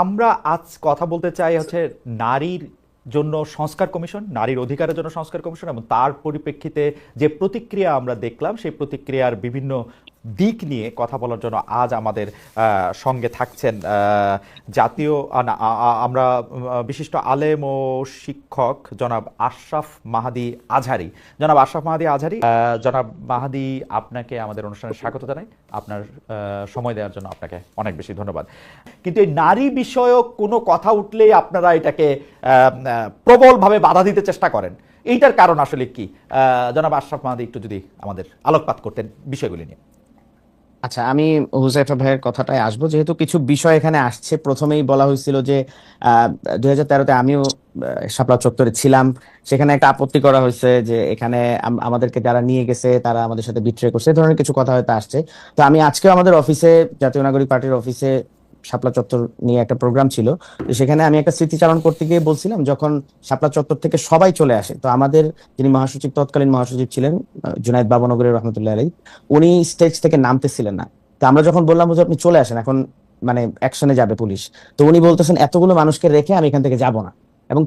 আমরা আজ কথা বলতে চাই হচ্ছে নারীর জন্য সংস্কার কমিশন, নারীর অধিকারের জন্য সংস্কার কমিশন এবং তার পরিপ্রেক্ষিতে যে প্রতিক্রিয়া আমরা দেখলাম, সেই প্রতিক্রিয়ার বিভিন্ন দিক নিয়ে কথা বলার জন্য আজ আমাদের সঙ্গে থাকছেন জাতীয় আমরা বিশিষ্ট আলেম ও শিক্ষক জনাব আশরাফ মাহাদি আজহারি। জনাব আশরাফ মাহাদি আজহারি জনাব মাহাদি আপনাকে আমাদের অনুষ্ঠানে স্বাগত জানাই। আপনার সময় দেওয়ার জন্য আপনাকে অনেক বেশি ধন্যবাদ। কিন্তু এই নারী বিষয়ক কোনো কথা উঠলেই আপনারা এটাকে প্রবলভাবে বাধা দিতে চেষ্টা করেন। এইটার কারণ আসলে কি? জনাব আশরাফ মাহাদি একটু যদি আমাদের আলোকপাত করতেন বিষয়গুলি নিয়ে। আচ্ছা আমি হুজাইফা ভাইয়ের কথাটাই আসব। যেহেতু কিছু বিষয় এখানে আসছে, প্রথমেই বলা হয়েছিল যে দুই হাজার তেরোতে আমিও শাপলা চত্বরে ছিলাম। সেখানে একটা আপত্তি করা হয়েছে যে, এখানে আম- আমাদেরকে যারা নিয়ে গেছে, তারা আমাদের সাথে বিট্রে করছে, এ ধরনের কিছু কথা হয়তো আসছে। তো আমি আজকে আমাদের অফিসে জাতীয় নাগরিক পার্টির অফিসে শাপলা চত্বর নিয়ে একটা প্রোগ্রাম ছিল। তো সেখানে আমি একটা স্মৃতিচারণ করতে গিয়ে বলছিলাম, যখন শাপলা চত্বর থেকে সবাই চলে আসে, তো আমাদের যিনি মহাসচিব, তৎকালীন মহাসচিব ছিলেন জুনায়েদ বাবনগরের রহমতুল্লাহ আলী উনি স্টেজ থেকে নামতেছিলেন না। তো আমরা যখন বললাম যে আপনি চলে আসেন, এখন মানে অ্যাকশনে যাবে পুলিশ। তো উনি বলতেছেন, এতগুলো মানুষকে রেখে আমি এখান থেকে যাব না। এবং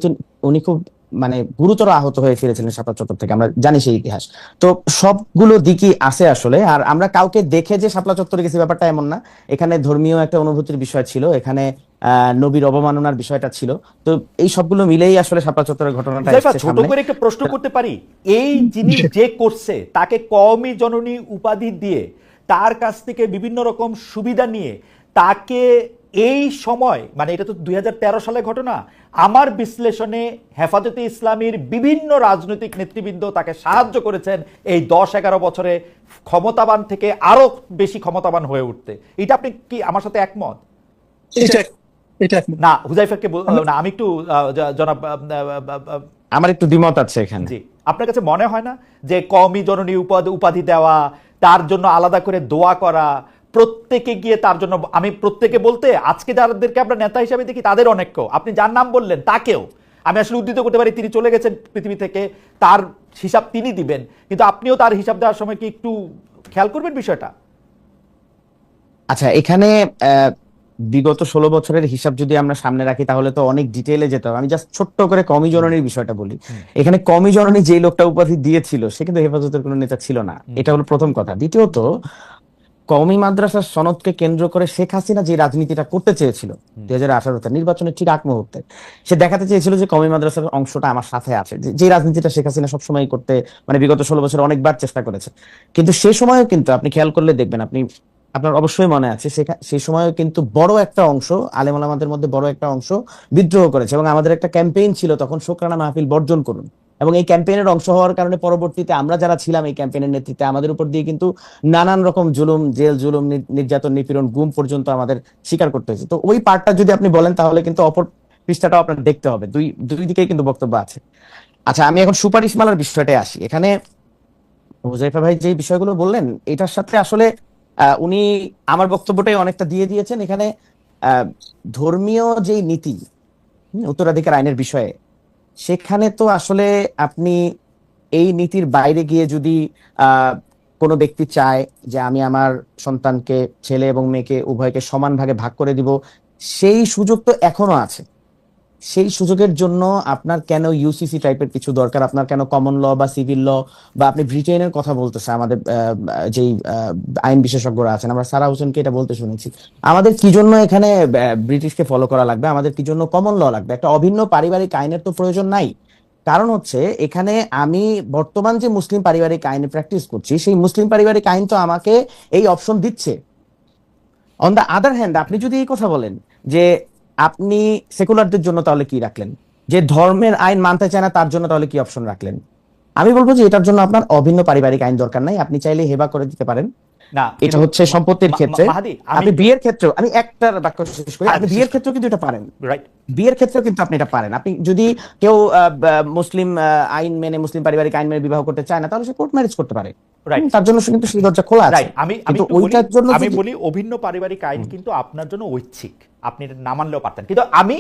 উনি খুব মানে গুরুতর আহত হয়ে ফিরেছিলেন সাপলা চত্বর থেকে আমরা জানি সেই ইতিহাস। তো সবগুলো দিকই আছে আসলে আর আমরা কাউকে দেখে যে শাপলা চত্বরে গেছি ব্যাপারটা এমন না। এখানে ধর্মীয় একটা অনুভূতির বিষয় ছিল এখানে আহ নবীর অবমাননার বিষয়টা ছিল। তো এই সবগুলো মিলেই আসলে শাপলা চত্বরের ঘটনাটা ছোট করে একটা প্রশ্ন করতে পারি। এই জিনিস যে করছে তাকে কওমি জননী উপাধি দিয়ে তার কাছ থেকে বিভিন্ন রকম সুবিধা নিয়ে তাকে এই সময় মানে এটা তো দুই হাজার তেরো সালে ঘটনা আমার বিশ্লেষণে হেফাজতে ইসলামীর বিভিন্ন রাজনৈতিক নেতৃবৃন্দ তাকে সাহায্য করেছেন এই দশ এগারো বছরে ক্ষমতাবান থেকে আরও বেশি ক্ষমতাবান হয়ে উঠতে এটা আপনি কি আমার সাথে একমত। না হুজাইফাকে না আমি একটু জনাব আমার একটু দ্বিমত আছে এখানে জি আপনার কাছে মনে হয় না যে কওমি জননী উপাধি উপাধি দেওয়া তার জন্য আলাদা করে দোয়া করা প্রত্যেকে গিয়ে তার জন্য আমি প্রত্যেকে বলতে আজকে যাদেরকে আমরা নেতা হিসেবে দেখি তাদের অনেককেও আপনি যার নাম বললেন তাকেও আমি আসলে উদ্ধৃত করতে পারি তিনি চলে গেছেন পৃথিবী থেকে তার হিসাব তিনি দিবেন। কিন্তু আপনিও তার হিসাব দেওয়ার সময় কি একটু খেয়াল করবেন বিষয়টা? আচ্ছা এখানে আহ, বিগত ষোলো বছরের হিসাব যদি আমরা সামনে রাখি তাহলে তো অনেক ডিটেলে যেতে হবে। আমি জাস্ট ছোট্ট করে কমি জননীর বিষয়টা বলি। এখানে কমি জননী যে লোকটা উপাধি দিয়েছিল সে কিন্তু হেফাজতের কোনো নেতা ছিল না। এটা হলো প্রথম কথা। দ্বিতীয়ত কওমি মাদ্রাসার সনদকে কেন্দ্র করে শেখ হাসিনা যে রাজনীতিটা করতে চেয়েছিল দুই হাজার আঠারোতে নির্বাচনের ঠিক আগ মুহূর্তে সে দেখাতে চেয়েছিল যে কওমি মাদ্রাসার অংশটা আমার সাথে আছে। যে- রাজনীতিটা শেখ হাসিনা সবসময় করতে মানে বিগত ষোলো বছর অনেকবার চেষ্টা করেছে। কিন্তু সে সময়ও কিন্তু আপনি খেয়াল করলে দেখবেন আপনি আপনার অবশ্যই মনে আছে সেই সময়ও কিন্তু বড় একটা অংশ আলেম আমাদের মধ্যে বড় একটা অংশ বিদ্রোহ করেছে এবং আমাদের একটা ক্যাম্পেইন ছিল তখন শোকরানা মাহফিল বর্জন করুন। এবং এই ক্যাম্পেইনের অংশ হওয়ার কারণে পরবর্তীতে আমরা যারা ছিলাম এই ক্যাম্পেইনের নেতৃত্বে, আমাদের উপর দিয়ে কিন্তু নানান রকম জুলুম, জেল জুলুম নির্যাতন, নিপীড়ন, গুম পর্যন্ত আমাদের স্বীকার করতে হয়েছে। তো ওই পার্টটা যদি আপনি বলেন, তাহলে কিন্তু অপর পৃষ্ঠাটাও আপনার দেখতে হবে। দুই দুই দিকেই কিন্তু বক্তব্য আছে। আচ্ছা আমি এখন সুপারিশ মালার বিষয়টায় আসি। এখানে হুজাইফা ভাই যে বিষয়গুলো বললেন, এটার সাথে আসলে উনি আমার বক্তব্যটাই অনেকটা দিয়ে দিয়েছেন। এখানে ধর্মীয় যেই নীতি উত্তরাধিকার আইনের বিষয়ে সেখানে তো আসলে আপনি এই নীতির বাইরে গিয়ে যদি কোনো ব্যক্তি চায় যে আমি আমার সন্তানকে, ছেলে এবং মেয়েকে, উভয়কে সমান ভাগে ভাগ করে দিব, সেই সুযোগ তো এখনও আছে। সেই সুযোগের জন্য আপনার কেন ইউসিসি টাইপের কিছু দরকার? আপনার কেন কমন ল বা সিভিল ল বা আপনি ব্রিটেনের কথা বলতেছে, আমাদের যেই আইন বিশেষজ্ঞরা আছেন। আমরা সারা হোসেনকে এটা বলতে শুনেছি। আমাদের কি জন্য এখানে ব্রিটিশকে ফলো করা লাগবে? আমাদের কি জন্য কমন ল লাগবে? একটা অভিন্ন পারিবারিক আইনের তো প্রয়োজন নাই। কারণ হচ্ছে, এখানে আমি বর্তমান যে মুসলিম পারিবারিক আইনে প্র্যাকটিস করছি, সেই মুসলিম পারিবারিক আইন তো আমাকে এই অপশন দিচ্ছে। অন দ্য আদার হ্যান্ড আপনি যদি এই কথা বলেন যে আপনি সেকুলারদের জন্য তাহলে কি রাখলেন? যে ধর্মের আইন মানতে চায় না তার জন্য তাহলে কি অপশন রাখলেন? আমি বলব যে এটার জন্য আপনার অভিন্ন পারিবারিক আইন দরকার নাই। আপনি চাইলে হেবা করে দিতে পারেন। না এটা হচ্ছে সম্পত্তির ক্ষেত্রে। আপনি বিয়ের ক্ষেত্রেও আমি একটা বাক্য শেষ করি। আপনি আচ্ছা, বিয়ের শেষ ক্ষেত্রেও কিন্তু এটা পারেন। রাইট বিয়ের ক্ষেত্রেও কিন্তু আপনি এটা পারেন। আপনি যদি কেউ মুসলিম আইন মেনে মুসলিম পারিবারিক আইন মেনে বিবাহ করতে চায় না তাহলে সে কোর্ট ম্যারেজ করতে পারে। রাইট তার জন্য কিন্তু সেই দরজা খোলা আছে। আমি ওইটার জন্য আমি বলি অভিন্ন পারিবারিক আইন কিন্তু আপনার জন্য ঐচ্ছিক। আপনি এটা না মানলেও পারতেন কিন্তু আমি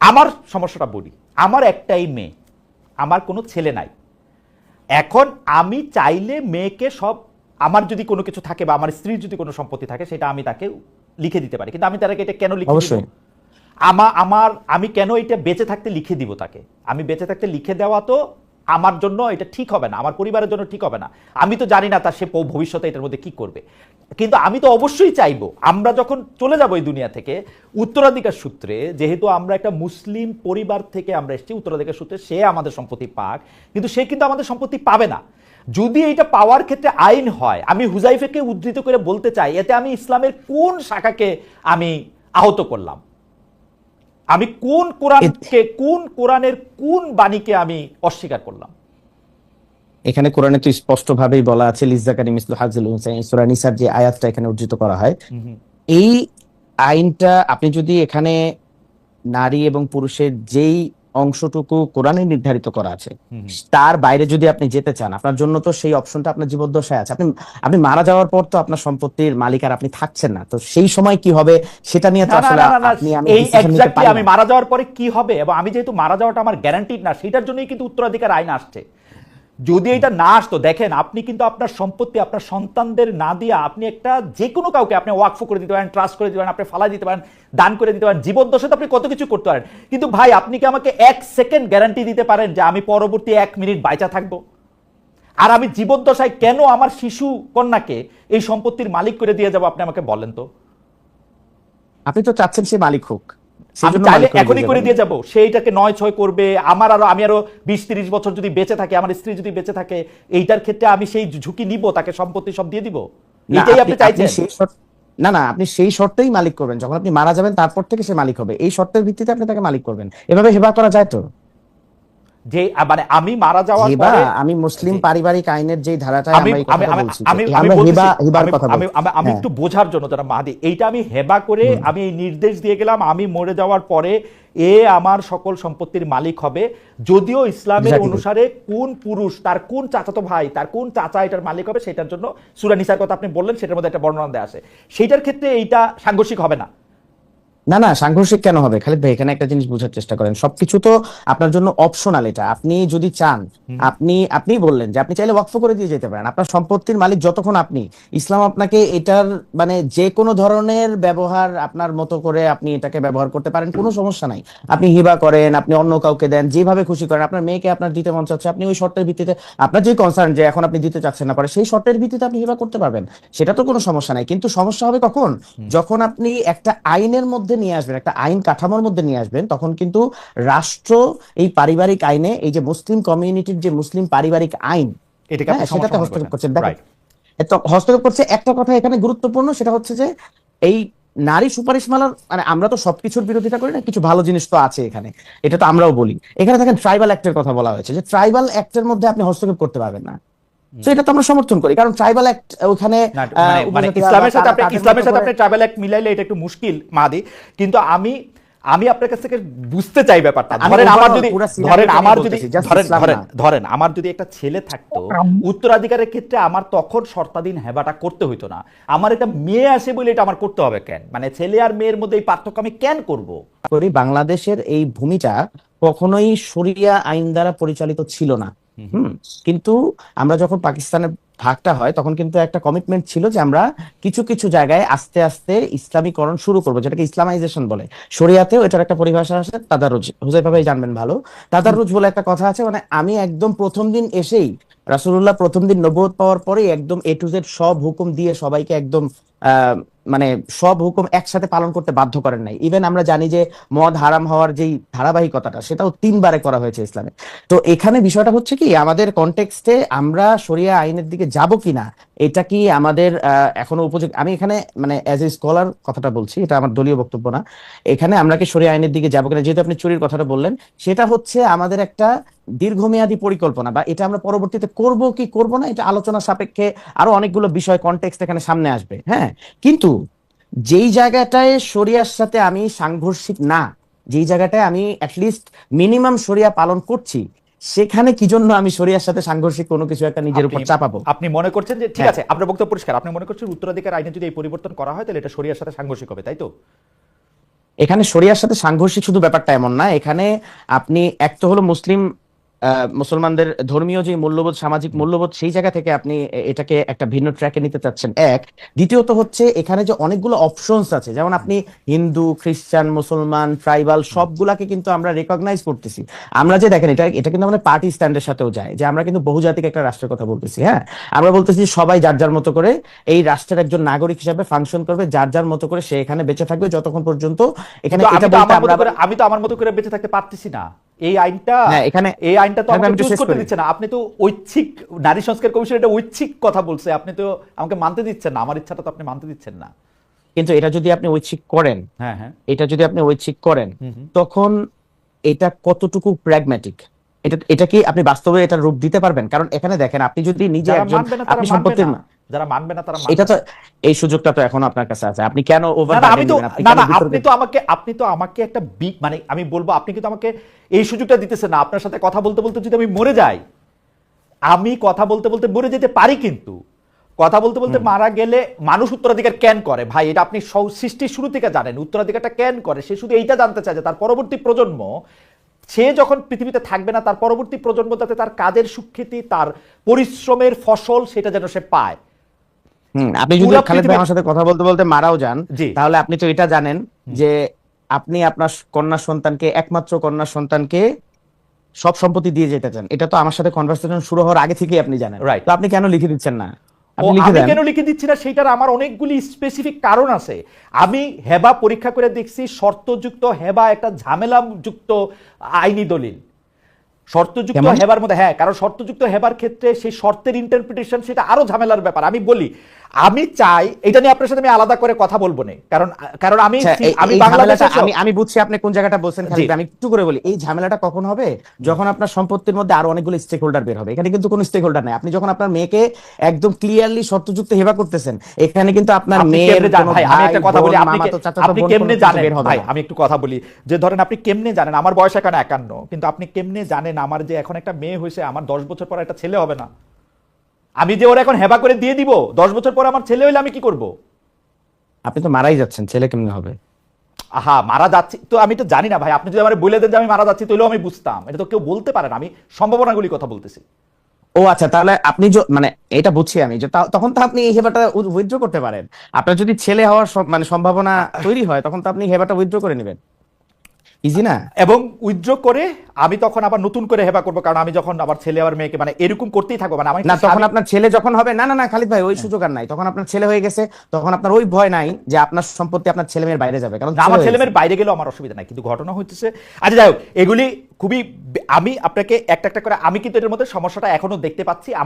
আমার সমস্যাটা বলি আমার একটাই মেয়ে আমার কোনো ছেলে নাই এখন আমি চাইলে মেয়েকে সব আমার যদি কোনো কিছু থাকে বা আমার স্ত্রীর যদি কোনো সম্পত্তি থাকে সেটা আমি তাকে লিখে দিতে পারি কিন্তু আমি তাকে এটা কেন লিখে? অবশ্যই। আমা আমার আমি কেন এটা বেঁচে থাকতে লিখে দিব তাকে আমি বেঁচে থাকতে লিখে দেওয়া তো আমার জন্য এটা ঠিক হবে না, আমার পরিবারের জন্য ঠিক হবে না। আমি তো জানি না তার সে ভবিষ্যতে এটার মধ্যে কি করবে। কিন্তু আমি তো অবশ্যই চাইব, আমরা যখন চলে যাব এই দুনিয়া থেকে, উত্তরাধিকার সূত্রে, যেহেতু আমরা একটা মুসলিম পরিবার থেকে আমরা এসেছি, উত্তরাধিকার সূত্রে সে আমাদের সম্পত্তি পাক, কিন্তু সে কিন্তু আমাদের সম্পত্তি পাবে না। যদি এটা পাওয়ার ক্ষেত্রে আইন হয়, আমি হুজাইফেকে উদ্ধৃত করে বলতে চাই, এতে আমি ইসলামের কোন শাখাকে আমি আহত করলাম? আমি কোন কোরআনকে কোন কোরআনের কোন বাণীকে আমি অস্বীকার করলাম? এখানে কোরআনে তো স্পষ্টভাবেই বলা আছে লিজাকারি মিসলু হাজিল হুসাইন সূরা নিসার যে আয়াতটা এখানে উদ্ধৃত করা হয় এই আইনটা আপনি যদি এখানে নারী এবং পুরুষের যেই অংশটুকু কোরআনে নির্ধারিত করা আছে। তার বাইরে যদি আপনি যেতে চান আপনার জন্য তো সেই অপশনটা আপনার জীবদ্দশায় আছে। আপনি আপনি মারা যাওয়ার পর তো আপনার সম্পত্তির মালিক আর আপনি থাকছেন না। তো সেই সময় কি হবে সেটা নিয়ে তো আসলে আপনি আমি আমি মারা যাওয়ার পরে কি হবে? এবং আমি যেহেতু মারা যাওয়াটা আমার গ্যারান্টিড না সেটার জন্যই কিন্তু উত্তরাধিকার আইন আসছে। যদি এটা না আসতো, দেখেন আপনি কিন্তু আপনার সম্পত্তি, আপনার সন্তানদের না দিয়ে আপনি একটা যে কোনো কাউকে আপনি ওয়াকফ করে দিতে পারেন ট্রাস্ট করে দিতে পারেন, আপনি ফালাই দিতে পারেন, দান করে দিতে পারেন, জীবন দশাতে আপনি কত কিছু করতে পারেন। কিন্তু ভাই, আপনি কি আমাকে এক সেকেন্ড গ্যারান্টি দিতে পারেন যে আমি পরবর্তী এক মিনিট বাইচা থাকব? আর আমি জীবদ্দশায় কেন আমার শিশু কন্যাকে এই সম্পত্তির মালিক করে দিয়ে যাব, আপনি আমাকে বলেন তো। আপনি তো চাচ্ছেন সে মালিক হোক। আমি চাইলে এখনই করে দিয়ে যাব। সেইটাকে নয় ছয় করবে আমার আরও আমি আরও বিশ তিরিশ বছর যদি বেঁচে থাকে আমার স্ত্রী যদি বেঁচে থাকে এইটার ক্ষেত্রে আমি সেই ঝুঁকি নিব তাকে সম্পত্তি সব দিয়ে দিব? এটাই আপনি চাইছেন? না না আপনি সেই শর্তেই মালিক করবেন। যখন আপনি মারা যাবেন তারপর থেকে সে মালিক হবে। এই শর্তের ভিত্তিতে আপনি তাকে মালিক করবেন। এভাবে হেবা করা যায় তো? যে মানে আমি মারা যাওয়ার পরে আমি মুসলিম। পারিবারিক আইনের যেই ধারাটায় আমি আমি আমি আমি আমি হ্যাঁ। একটু বোঝার জন্য যারা মাহাদি এইটা আমি হেবা করে আমি এই নির্দেশ দিয়ে গেলাম আমি মরে যাওয়ার পরে এ আমার সকল সম্পত্তির মালিক হবে। যদিও ইসলামের অনুসারে কোন পুরুষ তার কোন চাচাতো ভাই তার কোন চাচা এটার মালিক হবে সেটার জন্য সুরা নিসার কথা আপনি বললেন সেটার মধ্যে একটা বর্ণনা দেওয়া আছে। সেইটার ক্ষেত্রে এইটা সাংঘর্ষিক হবে না। না না সাংঘর্ষিক কেন হবে? খালিদ ভাই এখানে একটা জিনিস বোঝার চেষ্টা করেন। সবকিছু তো আপনার জন্য অপশনাল এটা। আপনি যদি চান আপনি আপনি বললেন যে আপনি চাইলে ওয়াকফ করে দিয়ে যেতে পারেন। আপনার সম্পত্তির মালিক যতক্ষণ আপনি। ইসলাম আপনাকে এটার মানে যে কোনো ধরনের ব্যবহার আপনার মতো করে আপনি এটাকে ব্যবহার করতে পারেন কোনো সমস্যা নাই। আপনি হিবা করেন আপনি অন্য কাউকে দেন যেভাবে খুশি করেন। আপনার মেয়েকে আপনার দিতে মন চাচ্ছে আপনি ওই শর্তের ভিত্তিতে আপনার যে কনসার্ন যে এখন আপনি দিতে চাচ্ছেন না পারে সেই শর্তের ভিত্তিতে আপনি হিবা করতে পারবেন। সেটা তো কোনো সমস্যা নাই। কিন্তু সমস্যা হবে কখন? যখন আপনি একটা আইনের মধ্যে নিয়ে আসবেন একটা আইন কাঠামোর মধ্যে নিয়ে আসবেন তখন কিন্তু রাষ্ট্র এই পারিবারিক আইনে এই যে মুসলিম কমিউনিটির যে মুসলিম পারিবারিক আইন হ্যাঁ, সেটাতে হস্তক্ষেপ করছেন। করছেন। দেখেন হস্তক্ষেপ করছে একটা কথা এখানে গুরুত্বপূর্ণ সেটা হচ্ছে যে এই নারী সুপারিশমালার মানে আমরা তো সবকিছুর বিরোধিতা করি না কিছু ভালো জিনিস তো আছে এখানে এটা তো আমরাও বলি। এখানে দেখেন ট্রাইবাল অ্যাক্টের কথা বলা হয়েছে যে ট্রাইবাল অ্যাক্টের মধ্যে আপনি হস্তক্ষেপ করতে পারবেন না। তো এটা তো আমরা সমর্থন করি। কারণ ট্রাইবাল অ্যাক্ট ওখানে মানে- মানে ইসলামের সাথে আপনি ইসলামের সাথে আপনি ট্রাভেল অ্যাক্ট মিলাইলে এটা একটু মুশকিল মাদি। কিন্তু আমি আমি আপনার কাছ থেকে বুঝতে চাই ব্যাপারটা। ধরেন আমার যদি ধরেন আমার যদি ধরেন ধরেন ধরেন আমার যদি একটা ছেলে থাকতো উত্তরাধিকারের ক্ষেত্রে আমার তখন শর্তাধীন হেবাটা করতে হইতো না। আমার একটা মেয়ে আসে বলে এটা আমার করতে হবে কেন? মানে ছেলে আর মেয়ের মধ্যে এই পার্থক্য আমি কেন করব? করি বাংলাদেশের এই ভূমিটা কখনোই শরিয়া আইন দ্বারা পরিচালিত ছিল না। কিন্তু আমরা যখন পাকিস্তানের ভাগটা হয়, তখন কিন্তু একটা কমিটমেন্ট ছিল যে আমরা কিছু কিছু জায়গায় আস্তে আস্তে ইসলামীকরণ শুরু করব, যেটাকে ইসলামাইজেশন বলে। শরিয়াতেও এটার একটা পরিভাষা আছে, তাদারুজ। হুজাইফা ভাই জানবেন ভালো। তাদারুজ বলে একটা কথা আছে মানে আমি একদম প্রথম দিন এসেই রাসুল্লাহ প্রথম দিন নবুয়ত পাওয়ার পরেই একদম এ টু জেড সব হুকুম দিয়ে সবাইকে একদম মানে সব হুকুম একসাথে পালন করতে বাধ্য করেন নাই। ইভেন আমরা জানি যে মদ হারাম হওয়ার যেই ধারাবাহিকতাটা, সেটাও তিনবারে করা হয়েছে ইসলামে। তো এখানে বিষয়টা হচ্ছে কি, আমাদের কনটেক্সটে আমরা শরিয়া আইনের দিকে যাব কিনা, এটা কি আমাদের এখনও উপযোগী আমি এখানে মানে অ্যাজ এ স্কলার কথাটা বলছি, এটা আমার দলীয় বক্তব্য না। এখানে আমরা কি শরিয়া আইনের দিকে যাব কিনা, যেহেতু আপনি চুরির কথাটা বললেন, সেটা হচ্ছে আমাদের একটা দীর্ঘমেয়াদী পরিকল্পনা, বা এটা আমরা পরবর্তীতে করব কি করব না, এটা আলোচনা সাপেক্ষে আরও অনেকগুলো বিষয় কনটেক্সট এখানে সামনে আসবে হ্যাঁ? কিন্তু যেই জায়গাটায় শরিয়ার সাথে আমি সাংঘর্ষিক না যেই জায়গাটায় আমি অ্যাটলিস্ট মিনিমাম শরিয়া পালন করছি সেখানে কি জন্য আমি শরিয়ার সাথে সাংঘর্ষিক কোনো কিছু একটা নিজের উপর চাপাবো? আপনি মনে করছেন যে ঠিক হ্যাঁ। আছে আপনার বক্তব্য পরিষ্কার। আপনি মনে করছেন উত্তরাধিকার আইনে যদি এই পরিবর্তন করা হয় তাহলে এটা শরিয়ার সাথে সাংঘর্ষিক হবে তাই তো? এখানে শরিয়ার সাথে সাংঘর্ষিক শুধু ব্যাপারটা এমন না এখানে আপনি এক তো হলো মুসলিম মুসলমানদের ধর্মীয় যে মূল্যবোধ সামাজিক মূল্যবোধ সেই জায়গা থেকে আপনি এটাকে একটা ভিন্ন ট্র্যাকে নিতে চাচ্ছেন। এক দ্বিতীয়ত হচ্ছে এখানে যে অনেকগুলো অপশনস আছে যেমন আপনি হিন্দু খ্রিস্টান মুসলমান ট্রাইবাল সবগুলাকে কিন্তু আমরা রেকগনাইজ করতেছি। আমরা যে দেখেন এটা এটা কিন্তু আমাদের পার্টি স্ট্যান্ডের সাথেও যায় যে আমরা কিন্তু বহুজাতিক একটা রাষ্ট্রের কথা বলতেছি হ্যাঁ? আমরা বলতেছি সবাই যার যার মতো করে এই রাষ্ট্রের একজন নাগরিক হিসাবে ফাংশন করবে যার যার মতো করে সে এখানে বেঁচে থাকবে যতক্ষণ পর্যন্ত এখানে আমি তো আমার মতো করে বেঁচে থাকতে পারতেছি না। এই আইনটা হ্যাঁ, এখানে- এই আইনটা তো আমাকে চুজ করতে দিচ্ছে না। আপনি তো ঐচ্ছিক নারী সংস্কার কমিশন এটা ঐচ্ছিক কথা বলছে। আপনি তো আমাকে মানতে দিচ্ছেন না। আমার ইচ্ছাটা তো আপনি মানতে দিচ্ছেন না। কিন্তু এটা যদি আপনি ঐচ্ছিক করেন হ্যাঁ হ্যাঁ। এটা যদি আপনি ঐচ্ছিক করেন। তখন এটা কতটুকু প্র্যাগম্যাটিক এটা এটা কি আপনি বাস্তবে এটা রূপ দিতে পারবেন? কারণ এখানে দেখেন আপনি যদি নিজে একজন আপনি সম্পত্তির না। যারা মানবে না তারা এটা তো এই সুযোগটা তো এখনও আপনার কাছে আছে। আপনি কেন ওভার আমি তো না না আপনি তো আমাকে আপনি তো আমাকে একটা বি- মানে আমি বলব আপনি কিন্তু আমাকে এই সুযোগটা দিতেছেন না। আপনার সাথে কথা বলতে বলতে যদি আমি মরে যাই আমি কথা বলতে বলতে মরে যেতে পারি কিন্তু। কথা বলতে বলতে মারা গেলে মানুষ উত্তরাধিকার কেন করে? ভাই এটা আপনি সৃষ্টির শুরু থেকে জানেন। উত্তরাধিকারটা কেন করে? সে শুধু এইটা জানতে চায় যে তার পরবর্তী প্রজন্ম সে যখন পৃথিবীতে থাকবে না তার পরবর্তী প্রজন্ম যাতে তার কাজের সুখ্যাতি তার পরিশ্রমের ফসল সেটা যেন সে পায়। আপনি যদি খালেদ ভাই আমার সাথে কথা বলতে বলতে মারাও যান তাহলে আপনি তো এটা জানেন যে আপনি আপনার কন্যা সন্তানকে একমাত্র কন্যা সন্তানকে সব সম্পত্তি দিয়ে যেতে চান। এটা তো আমার সাথে কনভারসেশন শুরু হওয়ার আগে থেকেই আপনি জানেন। তো আপনি কেন লিখে দিচ্ছেন না? আমি কেন লিখে দিচ্ছি না? সেটার আমার অনেকগুলি স্পেসিফিক কারণ আছে। আমি হেবা পরীক্ষা করে দেখছি শর্তযুক্ত হেবা একটা ঝামেলাযুক্ত আইনি দলিল। শর্তযুক্ত হেবার মধ্যে হ্যাঁ কারণ শর্তযুক্ত হেবার ক্ষেত্রে সেই শর্তের ইন্টারপ্রিটেশন সেটা আরও ঝামেলার ব্যাপার। আমি বলি আমি চাই এটা নিয়ে আপনার সাথে আমি আলাদা করে কথা বলব না। কারণ কারণ আমি আচ্ছা, আমি বাংলাদেশে আমি আমি বুঝছি আপনি কোন জায়গাটা বলছেন খালিদ আমি একটু করে বলি এই ঝামেলাটা কখন হবে? যখন আপনার সম্পত্তির মধ্যে আরও অনেকগুলো স্টেক হোল্ডার বের হবে। এখানে কিন্তু কোনো স্টেক হোল্ডার নাই। আপনি যখন আপনার মেয়েকে একদম ক্লিয়ারলি শর্তযুক্ত হেবা করতেছেন এখানে কিন্তু আপনার আপনি মেয়ের ভাই আমি একটা কথা বলি আপনি আপনি কেমনে জানেন? ভাই আমি একটু কথা বলি যে ধরেন আপনি কেমনে জানেন? আমার বয়স এখন একান্ন কিন্তু আপনি কেমনে জানেন? আমার যে এখন একটা মেয়ে হয়েছে আমার দশ বছর পর একটা ছেলে হবে না। আমি যে ওরা এখন হেবা করে দিয়ে দিব দশ বছর পর আমার ছেলে হইলে আমি কি করব? আপনি তো মারাই যাচ্ছেন ছেলে কেমনে হবে? আহা মারা যাচ্ছি তো আমি তো জানি না ভাই আপনি যদি আমার বলে দেন যে আমি মারা যাচ্ছি তাহলেও আমি বুঝতাম। এটা তো কেউ বলতে পারে না আমি সম্ভাবনাগুলি কথা বলতেছি। ও আচ্ছা তাহলে আপনি য- মানে এটা বুঝছি আমি যে তখন তো আপনি এই হেবাটা উইথড্র করতে পারেন। আপনার যদি ছেলে হওয়ার মানে সম্ভাবনা তৈরি হয় তখন তো আপনি হেবাটা উইথড্র করে নেবেন। ইজি না? এবং উইথড্র করে আমি তখন আবার নতুন করে হেবা করব কারণ আমি যখন আবার ছেলে আবার মেয়েকে মানে এরকম করতেই থাকব। মানে আমি না তখন আপনার ছেলে যখন হবে না না না খালিদ ভাই ওই হ্যাঁ। সুযোগ আর নাই। তখন আপনার ছেলে হয়ে গেছে তখন আপনার ওই ভয় নাই যে আপনার সম্পত্তি আপনার ছেলে মেয়ের বাইরে যাবে কারণ আমার ছেলে ছেলে মেয়ের বাইরে গেলেও আমার অসুবিধা নাই কিন্তু ঘটনা হচ্ছে আচ্ছা যাই হোক এগুলি খুবই আমি আপনাকে একটা একটা করে আমি কিন্তু এটার মধ্যে সমস্যাটা এখনও দেখতে পাচ্ছি।